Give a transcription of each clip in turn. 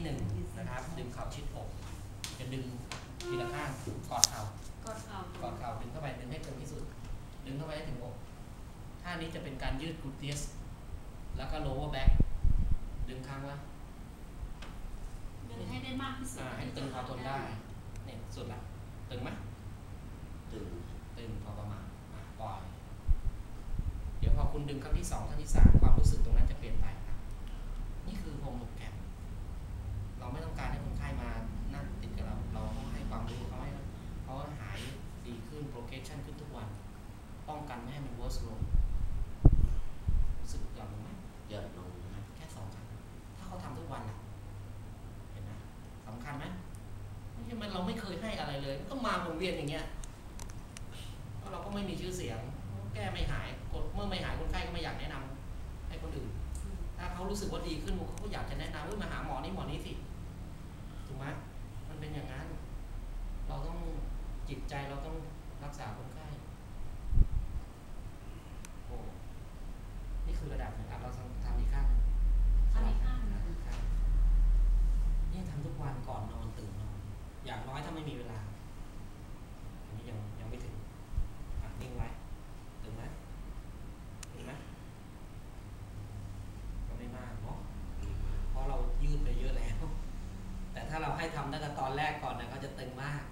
ที่หนึ่งนะครับ ดึงเข่าชิดอกจะดึงทีละข้างกอดเข่ากดเข่ากอดเข่าดึงเข้าไปดึงให้ตึงที่สุด ดึงเข้าไปให้ถึงอกท่านี้จะเป็นการยืดกลูเตียสแล้วก็ lower back ดึงค้างไว้ดึงให้ได้มากที่สุดอ่าให้ตึงพอทนได้เนี่ยสุดละตึงไหมตื่นตึงพอประมาณอะปล่อย เดี๋ยวพอคุณดึงครั้งที่สองครั้งที่สามความรู้สึกตรงนั้นจะเปลี่ยนไปครับนี่คือโฮมโปรแกรม เราไม่ต้องการให้คนไข้มานั่งติดกับเรา เราต้องให้ความรู้เขาให้เขาหายดีขึ้น progression ขึ้นทุกวัน ป้องกันไม่ให้มัน worse ลงรู้สึกหย่อนลงไหมหย่อนลงนะแค่สองครั้งถ้าเขาทำทุกวันล่ะเห็นไหมสำคัญไหมไม่ใช่มันเราไม่เคยให้อะไรเลยก็มาวนเวียนอย่างเงี้ยเพราะเราก็ไม่มีชื่อเสียง แก้ไม่หายกดเมื่อไม่หายคนไข้ก็ไม่อยากแนะนำให้คนอื่น ถ้าเขารู้สึกว่าดีขึ้นเขาก็อยากจะแนะนำว่ามาหาหมอนี่หมอนี่สิถูกไหมมันเป็นอย่างนั้น เราต้อง จิตใจเราต้องรักษาคนไข้โอ้นี่คือระดับหนึ่งอะเราทำอีกข้างหนึ่งทำอีกข้างหนึ่งครับนี่ทำทุกวันก่อนนอนตื่นนอนอย่างน้อยถ้าไม่มีเวลาอันนี้ยังยังไม่ถึงอะนิ่งไว้ถึงไหมถึงไหมก็ไม่มากเนาะเพราะเรายืดไปเยอะแล้ว แต่ถ้าเราให้ทำตั้งแต่ตอนแรกก่อนนะเขาจะตึงมาก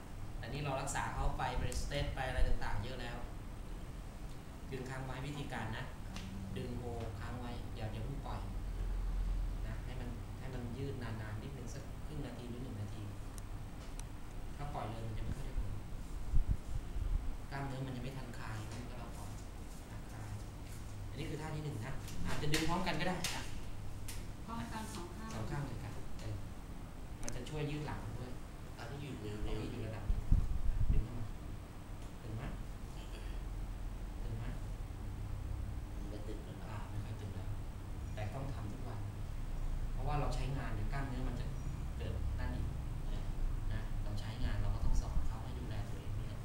แต่นี่เรารักษาเขาไปเบรสเตสไปอะไรต่างๆ เยอะแล้ว ดึงค้างไว้วิธีการนะ ดึงโฮค้างไว้อย่าอย่าเพิ่งปล่อยนะให้มันให้มันยืดนานๆนิดนึงสักครึ่งนาทีหรือหนึ่งนาที ถ้าปล่อยเลยมันจะไม่ค่อยได้ผลกล้ามเนื้อมันยังไม่ทันคลายมันก็เราปล่อยอะคลายอันนี้คือท่าที่หนึ่งนะอาจจะดึงพร้อมกันก็ได้อะพร้อมกันสองข้างสองข้างเลยครับเออมันจะช่วยยืดหลังด้วยอันนี้อยู่แนวตแนรงว นี้อ อยู่ ยู่ระดับนี้ดึงเข้ามาถึงไหมถึงไหม ไม่ตื่นแล้ว อ่าไม่ค่อยถึงแล้ว แต่ต้องทำทุกวัน เพราะว่าเราใช้งานเนี่ยกล้ามเนื้อมันจะเกิดนั่นอีกนะเราใช้งานเราก็ต้องสอนเขาให้ดูแลตัวเองเนี่ย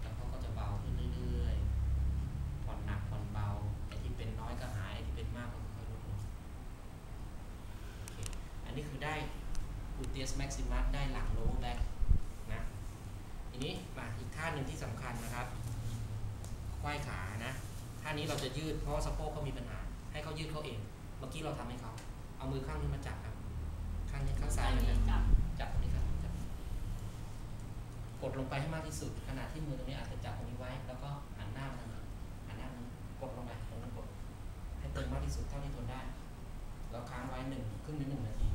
แล้วเขาก็จะเบาขึ้นเรื่อยๆผ่อนหนักผ่อนเบาไอ้ที่เป็นน้อยก็หายไอ้ที่เป็นมากก็ค่อยลดลงโอเคอั นนี้คือได้กูเตียสแม็กซิมัสได้หลังโลว์แบ็กนะทีนี้มาอีกท่าหนึ่งที่สำคัญนะครับควายขานะท่านี้เราจะยืดเพราะว่าสะโพกเขามีปัญหา ให้เขายืดเขาเอง เมื่อกี้เราทำให้เขาเอามือข้างนี้มาจับครับ ข้างนี้ข้างซ้ายเหมือนกันจับจับตรงนี้ครับจับกดลงไปให้มากที่สุดขนาดที่มือตรงนี้อาจจะจับตรงนี้ไว้ แล้วก็หันหน้ามาทางนี้หันหน้ามาทางนี้กดลงไปตรงนั้นกดให้ตึงมากที่สุดเท่าที่ทนได้แล้วค้างไว้หนึ่งครึ่งถึงหนึ่งนาที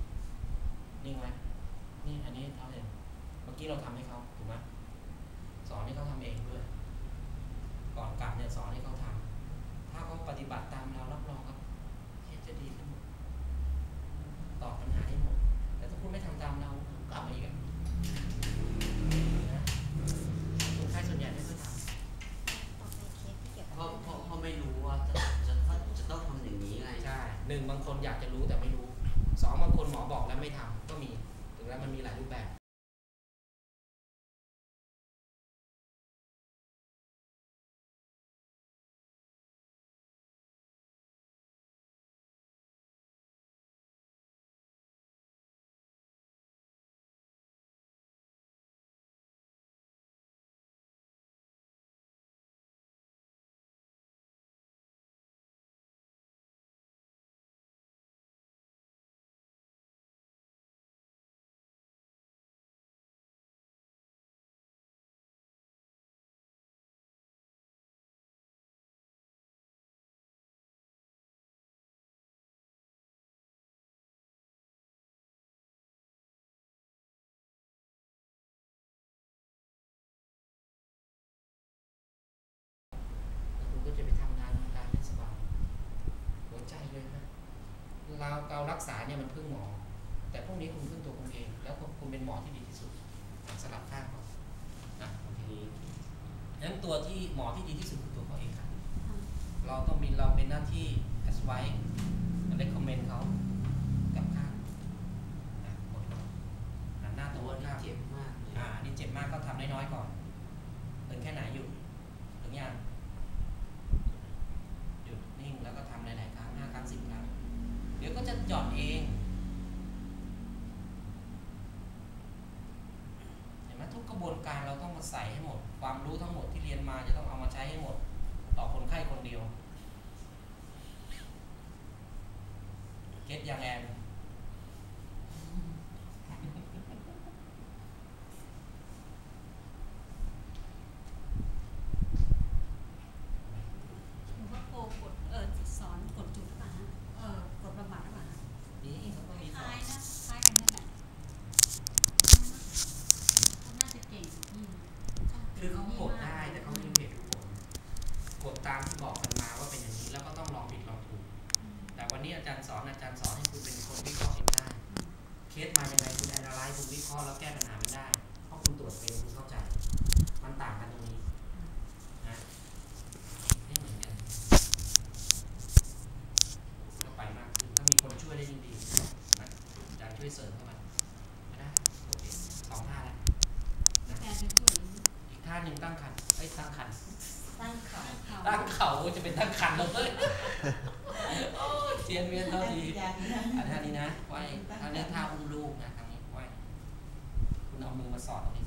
นิ่งไว้นี่อันนี้เท่าเดิมเมื่อกี้เราทำให้เขาถูกไหมสอนให้เขาทำเองด้วย ก่อนกลับเนี่ยสอนให้เขาทำถ้าเขาปฏิบัติตามเรารับรองครับเคสจะดีขึ้นหมดตอบปัญหาให้หมด แต่ถ้าคุณไม่ทำตามเรากลับมาอีกอะนะคนไข้ส่วนใหญ่ไม่ค่อยทำต่อไปเคสที่เกี่ยวกับเพราะเพราะเพราะไม่รู้ว่าจะจะจะต้องทำอย่างนี้ไงใช่หนึ่งบางคนอยากจะรู้แต่ไม่รู้สองบางคนหมอบอกแล้วไม่ทำ ก็มีถึงแล้วมันมีหลายรูปแบบ เราเรารักษาเนี่ยมันพึ่งหมอ แต่พวกนี้คุณพึ่งตัวคุณเอง แล้วคุณเป็นหมอที่ดีที่สุดสลับข้างก่อนนะโอเคงั้นตัวที่หมอที่ดีที่สุดคือตัวเขาเองครับเราต้องมีเราเป็นหน้าที่ advice และ recommend เขากับข้างอะกดลงหันหน้าตแต่รงว่าข้างเจ็บมากเลยอ่าอันนี่เจ็บมากก็ทำน้อยๆก่อนถึงแค่ไหนหยุดถึงยัง จะหย่อนเองเห็นไหมทุกกระบวนการเราต้องมาใส่ให้หมด ความรู้ทั้งหมดที่เรียนมาจะต้องเอามาใช้ให้หมด ต่อคนไข้คนเดียวเก็ตยังแอนามที่บอกกันมาว่าเป็นอย่างนี้แล้วก็ต้องลองผิดลองถูก แต่วันนี้อาจารย์สอนอาจารย์สอนให้คุณเป็นคนวิเคราะห์เองได้ เคสมายังไงคุณแอนนาไลซ์คุณวิเคราะห์แล้วแก้ปัญหาไม่ได้ เพราะคุณตรวจเป็นคุณเข้าใจ มันต่างกันตรงนี้นะไม่เหมือนกันก็ไปมากขึ้นถ้ามีคนช่วยได้ยิ่งดีนะอาจารย์ช่วยเสริมเข้ามาไม่ได้โอเคสองท่าแล้วแฟนเป็นผู้หญิงอีกท่าหนึ่งตั้งคันไอ้ยตั้งคัน ตั้งเขาเขาตั้งเข่าจะเป็นตั้งคันแล้วเฮ้ยโอ้ยเทียนเวียนเท่าทีอย่างนี้อันท่านี้นะไว้ท่านี้ท่าอุ้มลูกนะทางนี้ไว้คุณเอามือมาสอดตรงนี้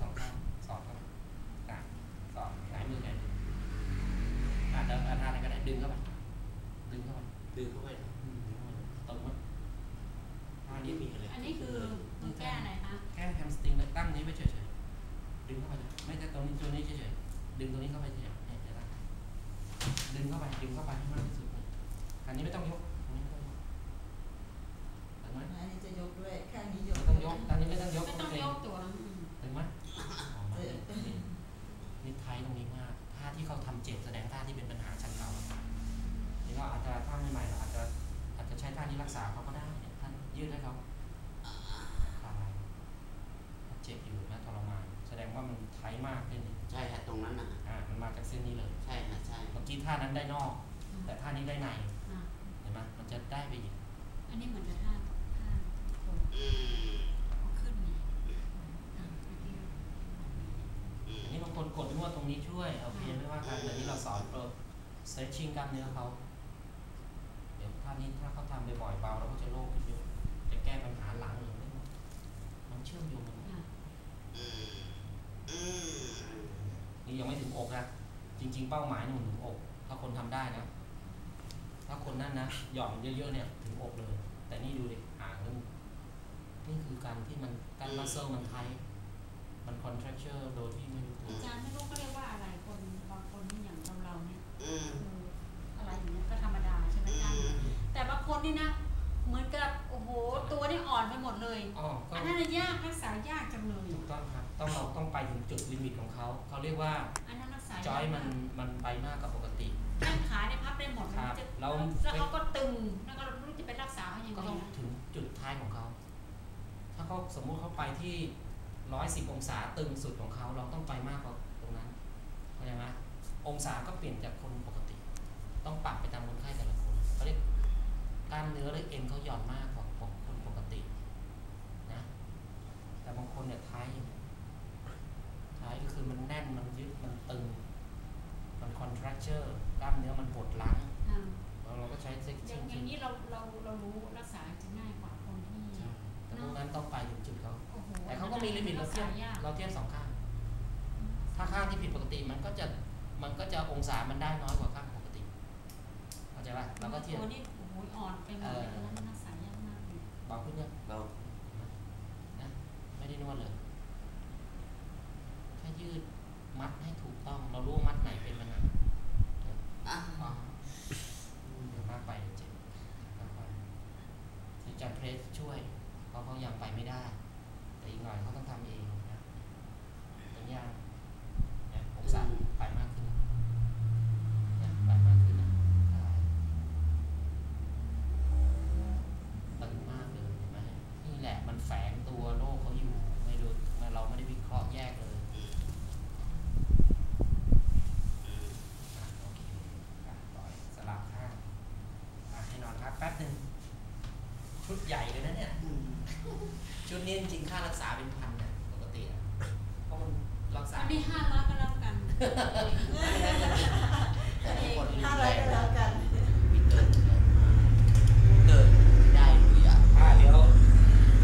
เข้าไปดึงเข้าไปให้มากที่สุดเลยอันนี้ไม่ต้องยกอันนี้ไม่ต้องยกเห็นไหมอันนี้จะยกด้วยข้างนี้ยกไม่ต้องยกอันนี้ไม่ต้องยกไม่ต้องเกรยงกตัวอืมเห็นไหมอ๋อมันนี่นี่ไทยตรงนี้มากท่าที่เขาทำเจ็บแสดงท่าที่เป็นปัญหาชั้นเก่านี่ก็อาจจะท่าใหม่ๆเราอาจจะอาจจะใช้ท่านี้รักษาเขาก็ได้เนี่ยท่านยืดให้เขาคลายเจ็บอยู่นะทรมานแสดงว่ามันไทยมากขึ้นนี่ใช่ฮะตรงนั้นน่ะอ่ามันมาจากเส้นนี้เลย ใช่ฮะใช่เมื่อกี้ท่านั้นได้นอก แต่ท่านี้ได้ในอะเห็นไหมมันจะได้ไปอีกอันนี้เหมือนจะท่าท่าโผล่อืมเอาขึ้นไงอะเมื่อกี้อันนี้บางคนกดนวดตรงนี้ช่วยเอาเพียงไม่ว่ากันแต่นี้เราสอนโปร stretching กล้ามเนื้อเขาเดี๋ยวท่านี้ถ้าเขาทำบ่อยๆเบาแล้วก็จะโล่งขึ้นเยอะจะแก้ปัญหาหลังหรือไม่มันเชื่อมโยงกันอะอืมอืมนี่ยังไม่ถึงอกนะจริง ๆ เป้าหมายหนุนถึงอก ถ้าคนทำได้นะ ถ้าคนนั่นนะหย่อนเยอะๆเนี่ยถึงอกเลย แต่นี่ดูดิห่างนึงนี่คือการที่มันการมัสเซลมันไทยมัน contracture โดยที่ไม่รู้ตัวอาจารย์ไม่รู้ก็เรียกว่าอะไรคนบางคนนี่อย่างเราเราๆเนี่ยอืมคืออะไรอย่างเงี้ยก็ธรรมดาใช่ไหมอาจารย์แต่บางคนนี่นะเหมือนกับโอ้โหตัวนี่อ่อนไปหมดเลยอ๋อก็อันนั้นนะยากรักษายากจังเลยถูกต้องครับต้องเราต้องไปถึงจุดลิมิตของเขาเขาเรียกว่าอันนั้นรักษายากจอยมันมันไปมากกว่าปกติ เราแล้วเขาก็ตึงแล้วก็ไม่รู้จะไปรักษาเขายังก็ไงต้องนะถึงจุดท้ายของเขา ถ้าเขาสมมุติเขาไปที่ร้อยสิบองศาตึงสุดของเขาเราต้องไปมากกว่าตรงนั้นเข้าใจไหมองศาก็เปลี่ยนจากคนปกติ ต้องปรับไปตามคนไข้แต่ละคนเขาเรียกกล้ามเนื้อหรือเอ็นเขาหย่อนมากกว่าของคนปกตินะแต่บางคนเนี่ยท้ายอย่างเงี้ยท้ายก็คือมันแน่นมันยึดมันตึงมันคอนทรัคเจอร์กล้ามเนื้อมันปวดล้างอ่าแล้วเรา ก็ใช้เซ็กอซิ่ย่างงอย่างนี้เราเราเรารู้รักษาจะง่ายกว่าคนที่แต่พวกนั้นต้องไปถึงจุดเขาโอ้โหแต่เขาก็มีลิมิตเรารักเทียษาบยากเราเทียบสองข้าง ถ้าข้างที่ผิดปกติมันก็จะมันก็จะองศามันได้น้อยกว่าข้างปกติเข้าใจป่ะเราก็เทียบตัวนี่โอ้โหอ่อนไปหมดเลยอันนั้นรักษายากมากเลยเบาขึ้นยังเรานะไม่ได้นวดเลยแค่ยืดมัดให้ถูกต้อง เรารู้ว่ามัดไหนเป็นมันนะ อะ อ๋ออืมเดี๋ยวมากไปเดี๋ยวเจ็บค่อยๆที่จะเพรส ช่วยเพราะเขายังไปไม่ได้ แต่อีกหน่อยเขาต้องทำเองนะเป็นยากเนี่ยองศาไปมากขึ้นนะไปมากขึ้นนะใช่ตึงมากเลยเห็นไหมนี่แหละมันแฝงตัวโรคเขาอยู่ ไม่รู้เราไม่ได้วิเคราะห์แยกเลย อืม อะโอเคอะต่อยสลับข้างอะให้นอนพักแป๊บหนึ่งชุด ใหญ่เลยนะเนี่ยอืมชุดนี้จริงๆค่ารักษาเป็นพันเนี่ยปกติอะเพราะมันรักษาอันนี้ห้าร้อยก็แล้วกันแต่ทุกคนถ้าอะไรก็แล้วกันมีเกิดเกิดได้ด้วยอะ อ่าเดี๋ยว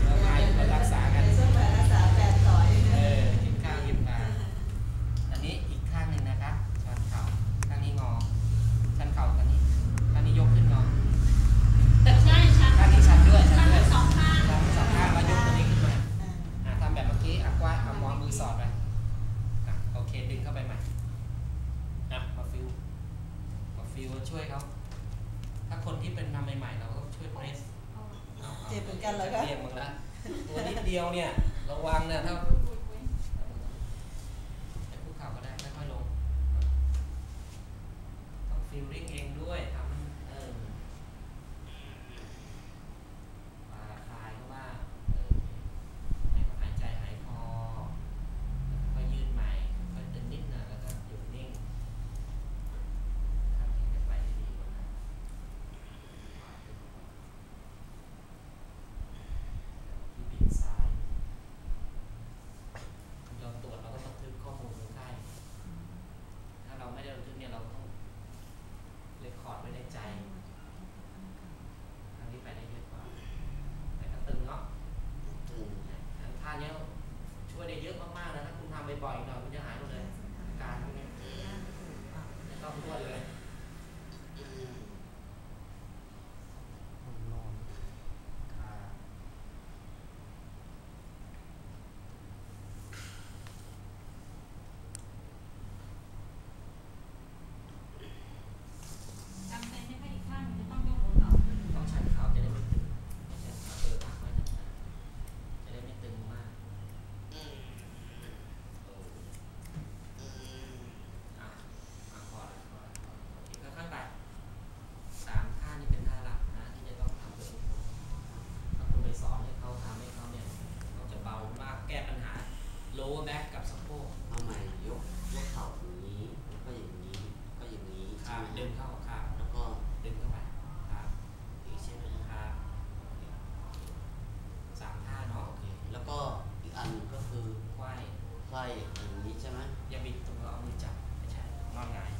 เรามาไปรักษากัน ในช่วงไปรักษาแปดต่อย เออกินข้าวกินปลา เดียวเนี่ย ระวังเนี่ยถ้าจะคุกเข่าก็ได้ค่อยๆลง ต้องฟีลลิ่ งด้วยครับนเออปาคลายเข้ามาเออให้เขาหายใจหายคอแล้วก็ยืดใหม่ค่อยๆตึงนิดนะแล้วก็หยุดนิ่งทำให้ไปได้ดีกว่านั้นที่บิดซ้าย เราตรวจเราก็ต้องทึกข้อมูลคนไข้ ถ้าเราไม่ได้บันทึกเนี่ยเราต้องเรคคอร์ดไว้ในใจทางนี้ไปได้เยอะกว่า แต่ก็ตึงเนาะ ตึง อันท่าเนี้ย ช่วยได้เยอะมากๆนะถ้าคุณทำบ่อยๆหน่อยคุณจะหายหมดเลยอาการพวกเนี้ยไม่ต้องนวดเลย นอนขา จำเป็นไม่ค่อยอีกข้างหนึ่งจะต้องยกหัวเข่าขึ้น ต้องชันเข่าจะได้ไม่ตึงไม่ใช่ขาเปิดพักไว้นะจะได้ไม่ตึงมากอะอะพอแล้วพอแล้วโอเคค่อยๆไปสามท่านี่เป็นท่าหลักนะที่จะต้องทำด้วยทุกคนถ้าคุณไปสอนให้เขาทำให้เขาเนี่ยเขาจะเบามากแก้ปัญหา lower back กับสะโพก เอาใหม่ยกยกเข่าอย่างนี้แล้วก็อย่างนี้ก็อย่างนี้ ขา ใช่ไหม ดึงเข้าขา แล้วก็ ดึงเข้าไปครับ อีกเช่นนึง ครับสามท่าเนาะโอเค แล้วก็อีกอันหนึ่งก็คือ ไหว ไขว้อย่างนี้ใช่ไหม อย่าบิดตัวเอามือจับไม่ใช่นอนหงาย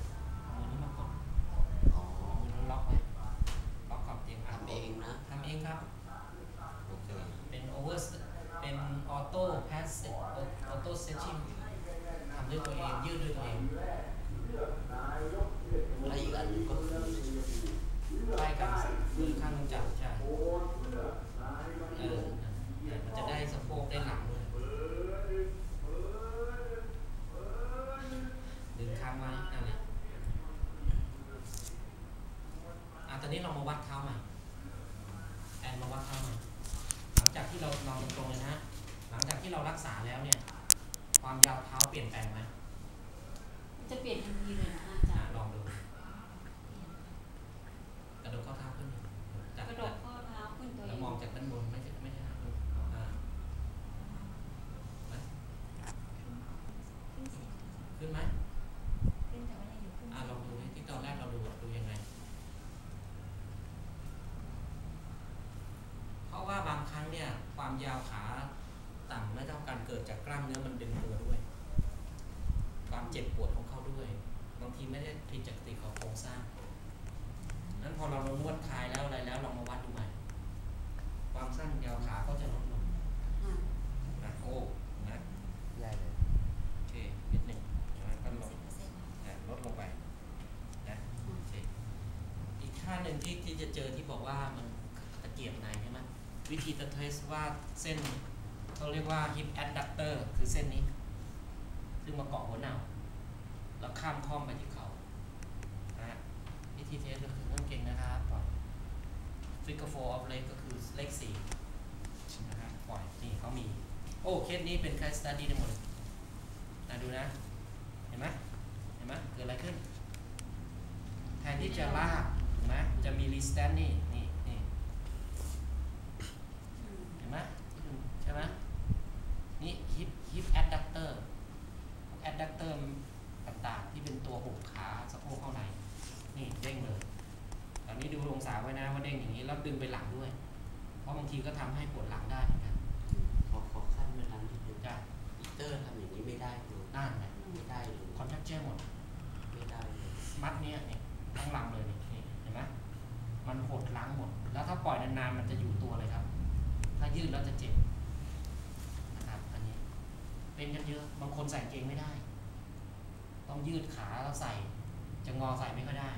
เอามือนี้มากด อ๋อ เอามือนี้ล็อกไว้ล็อกขอบเตียงะ ทำเองนะ ทำเองครับ โอเค เป็นโอเวอร์เป็น ออโต้แพสออโต้เซชิ่งทำด้วยตัวเอง ยืดด้วยตัวเองและอีกอันก็คือใกล้กันมือข้างจับใช่เออมันจะได้สะโพกได้หลังด้วยดึงค้างไว้นั่นแหละอะตอนนี้เรามาวัดเท้าใหม่แอนมาวัดเท้าใหม่หลังจากที่เรานอนตรงๆเลยนะ ลังจากที่เรารักษาแล้วเนี่ย ความยาวเท้าเปลี่ยนแปลงไหมมันจะเปลี่ยนทันทีเลยนะอาจาอะรย์ลองดูกระโดดข้อเท้าขึ้นจากกระโดดข้อเท้าขึ้นตัวเอแล้วงมองจากด้านบนไม่ใช่ไม่ใช่ด้านบนอ่าขึ้นไหมอ่าลองดูดิที่ตอนแรกเราดูอะดูยังไง เพราะว่าบางครั้งเนี่ยความยาวขาต่ำไม่ เท่ากันเกิดจากกล้ามเนื้อมันดึงตัวด้วย ความเจ็บปวดของเขาด้วย บางทีไม่ได้ผิดจากปกติของโครงสร้างนั้นพอเราลงนวดคลายแล้วอะไรแล้วลองมาวัดดูใหม่ ความสั้นยาวขาก็จะลดลงอ่านะโอ้นะใหญ่เลยโอเคนิดหนึ่งใช่ไหมก็ลดนะลดลงไปนะโอเคอีกท่าหนึ่งที่ที่จะเจอที่บอกว่ามันตะเกียบในใช่ไหมวิธีจะเทสว่าเส้น เขาเรียกว่า hip adductor คือเส้นนี้ ซึ่งมาเกาะหัวเหน่าแล้วข้ามข้อมไปที่เขานะวิธีเทสก็คือเรื่องเก่งนะครับปล่อย figure four of leg ก็คือเลขสี่นะครับปล่อยนี่เขามี โอ้ เคสนี้เป็น case study ได้งหมดนะดูนะ เห็นไหมเห็นไหมเกิดอะไรขึ้น แทนที่จะลากถูกไหมจะมี restant นี่นี่นี่ อืม เห็นไหมใช่ไหมนี่ hip hip adductor พวก adductor ต่างๆ ที่เป็นตัวหุบขาสะโพกเข้าใน นี่เด้งเลยตอนนี้ดูองศาไว้นะว่าเด้งอย่างนี้แล้วดึงไปหลังด้วย เพราะบางทีก็ทำให้ปวดหลังได้เหมือนกันขอขอขั้นเวลานิดนึงจะอีเตอร์ทำอย่างนี้ไม่ได้เลยนั่นแหละไม่ได้เลยคอนแทคเจอร์หมดไม่ได้เลยมัดเนี้ยเนี่ยทั้งลำเลยนี่นี่เห็นไหมมันหดล้างหมด แล้วถ้าปล่อยนานๆมันจะอยู่ตัวเลยครับ ถ้ายืดแล้วจะเจ็บนะครับอันนี้ เป็นกันเยอะ บางคนใส่เกงไม่ได้ ต้องยืดขาแล้วใส่ จะงอใส่ไม่ค่อยได้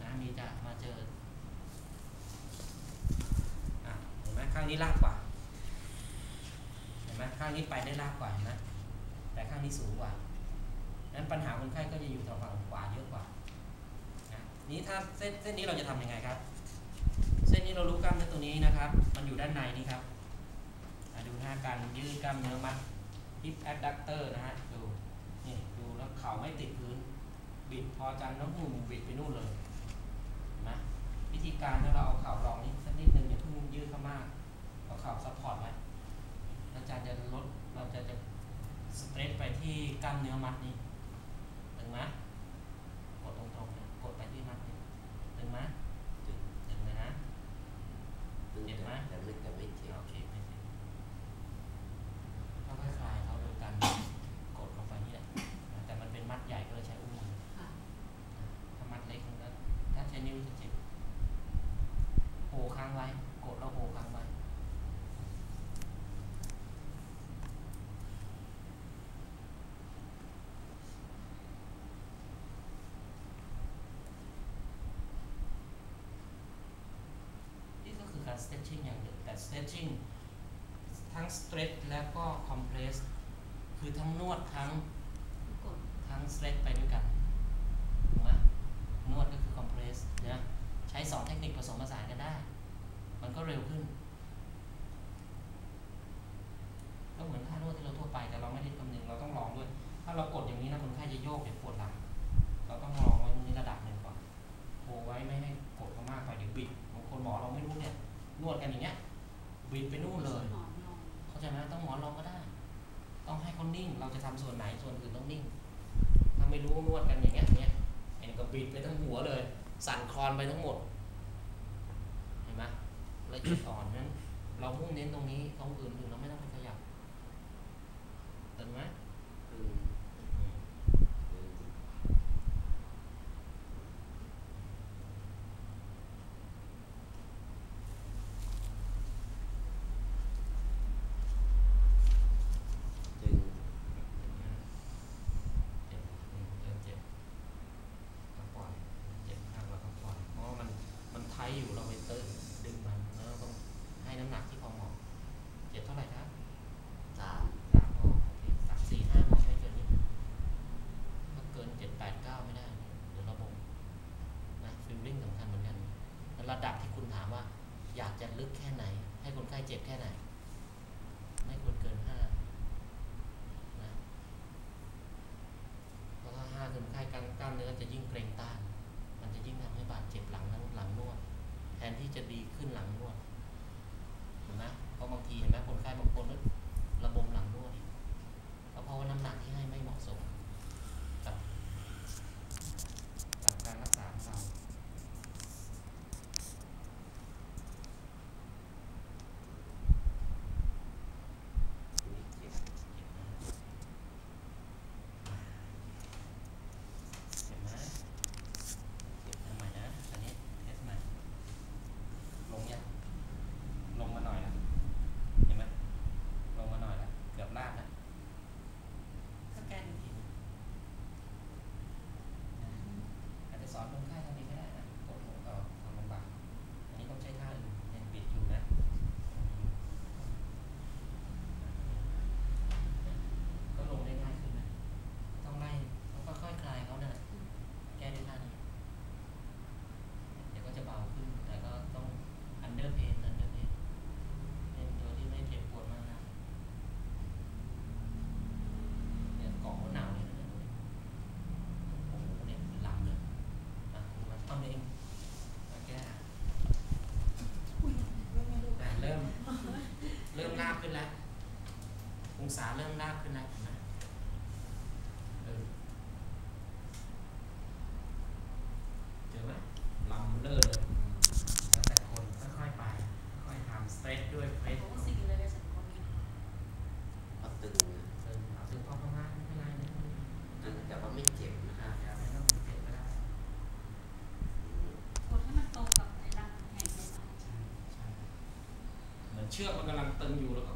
นะมีจะมาเจออะเห็นไหมข้างนี้ลากกว่า เห็นไหมข้างนี้ไปได้ลากกว่านไหมแต่ข้างนี้สูงกว่านั้นปัญหาคนไข้ก็จะอยู่ทางฝั่งขวาเยอะกว่านะนี้ถ้าเส้นเส้นนี้เราจะทำยังไงครับ เส้นนี้เรารู้กล้ามเนื้อตัวนี้นะครับ มันอยู่ด้านในนี่ครับอะดูการยืดกล้ามเนื้อมัด hip abductor นะฮะ ดู นี่ดูแล้วเข่าไม่ติดพื้น บิดพอจันน้องหุ่มบิดไปนู่นเลยเห็นไหมวิธีการถ้าเราเอาเข่ารองนี้สักนิดนึงอย่าเพิ่งยืดเข้ามาก เอาเข่าซัพพอร์ตไว้แล้วอาจารย์จะลดเราจะจะสเตรทไปที่กล้ามเนื้อมัดนี้ถึงไหมกดตรงๆเลยกดไปที่มัดนี่ถึงไหม ตึง ถึงเลยนะ ตึง เจ็บไหม แต่ไม่แต่ไม่เจ็บ โอเคไม่เจ็บค่อยๆคลายเขาโดยการกดลงไปนี่แหละนะแต่มันเป็นมัดใหญ่ก็เลยใช้อุ้งมือ ค่ะ ถ้ามัดเล็กมันก็ถ้าใช้นิ้วจะเจ็บโหค้างไว้ กดแล้วโหค้างไว้ นี่ ก็คือการ stretching อย่างหนึ่ง แต่ stretching ทั้ง stretch แล้วก็ compress คือทั้งนวดทั้งกดทั้ง stretch ไปด้วยกันถูกไหมนวดก็คือ compress นะใช้สองเทคนิคผสมผสานกันได้ มันก็เร็วขึ้นก็เหมือนท่านวดที่เราทั่วไปแต่เราไม่ได้คำนึงเราต้องลองด้วย ถ้าเรากดอย่างนี้นะคนไข้จะโยกเดี๋ยวปวดหลังเราต้องลองไว้ตรงนี้ระดับหนึ่งก่อนโฮไว้ไม่ให้กดเขามากไปเดี๋ยวบิดบางคนหมอเราไม่รู้เนวดกันอย่างเงี้ยบินไปนู่นเลย เข้าใจไหมต้องหมอนรองก็ได้ ต้องให้เขานิ่ง เราจะทำส่วนไหนส่วนอื่นต้องนิ่ง ถ้าไม่รู้นวดกันอย่างเงี้ยอย่างเงี้ยไอ้นี่ก็บินไปทั้งหัวเลย สั่นคลอนไปทั้งหมด เห็นไหมละเอียดอ่อนนั้น เรามุ่งเน้นตรงนี้ตรงอื่นอื่นเราไม่ต้องไปขยับเห็นไหม ตึงตึง ตึง เจ็บอืมเริ่มเจ็บก็ปล่อย เจ็บข้างเราก็ปล่อย เพราะว่ามันมันไทยอยู่เราไปเติมดึงมันแล้วเราต้องให้น้ำหนักที่พอเหมาะเจ็บเท่าไหร่ครับ สาม สามพอโอเคสามสี่ห้าพอไม่เกินนี้ถ้าเกินเจ็ดแปดเก้าไม่ได้เดี๋ยวระบบนะฟิลลิ่งสำคัญเหมือนกันแล้วระดับที่คุณถามว่า อยาก จะลึกแค่ไหน ให้คนไข้เจ็บแค่ไหน ไม่ควรเกินห้านะเพราะถ้าห้าคนไข้กล้ามกล้ามเนื้อจะยิ่งเกร็งต้าน มันจะยิ่งทำให้บาดเจ็บหลังทั้งหลังนวด แทนที่จะดีขึ้นหลังนวดเห็นไหมเพราะบางทีเห็นไหมคนไข้บางคนก็ระบมหลังนวดอีกก็เพราะว่าน้ำหนักที่ให้ไม่เหมาะสมกับกับการรักษาของเรา นี่เจ็บ เห็นไหมเก็บทำไมนะอันนี้เทสใหม่ลงยังลงมาหน่อยละเห็นไหมลงมาหน่อยละเกือบลาดละ สแกนอีกที อาจจะสอนคนไข้ทำเองก็ได้นะกดหัวก็ทำลำบากอันนี้ต้องใช้ท่าอื่นยังปิดอยู่นะ ก็ลงได้ง่ายขึ้นนะ ต้องไล่ต้องค่อยๆคลายเขานั่นแหละแก้ด้วยท่านี้ เดี๋ยวก็จะเบาขึ้น แต่ก็ต้องอันเดอร์เพนอันเดอร์เพนเป็นตัวที่ไม่เจ็บปวดมากนะเนี่ยเกาะหัวหนาวเลยนะเนี่ยโอ้โหเนี่ยเป็นลำเลยอะคุณมาทำเองมาแก้ อุ้ยไม่ไม่รู้ อะเริ่ม เริ่มลาบขึ้นแล้ว องศาเริ่มลาบขึ้นแล้วเห็นไหมเออเจอไหมลำเลอะเลยแล้วแต่คนค่อยๆไป ค่อยๆทำสเตรทด้วยเฟสโอ้สิ่งเลยเลยสังคมนี้พอตึงนะเออเอาถึงพอประมาณไม่เป็นไรไม่เป็นไรตึงแต่ว่าไม่เจ็บนะอะอย่าไม่ต้องเจ็บก็ได้กดให้มันตรงกับไอ้รังแห่งในสายใช่ใช่เหมือนเชือกมันกำลังตึงอยู่แล้วก็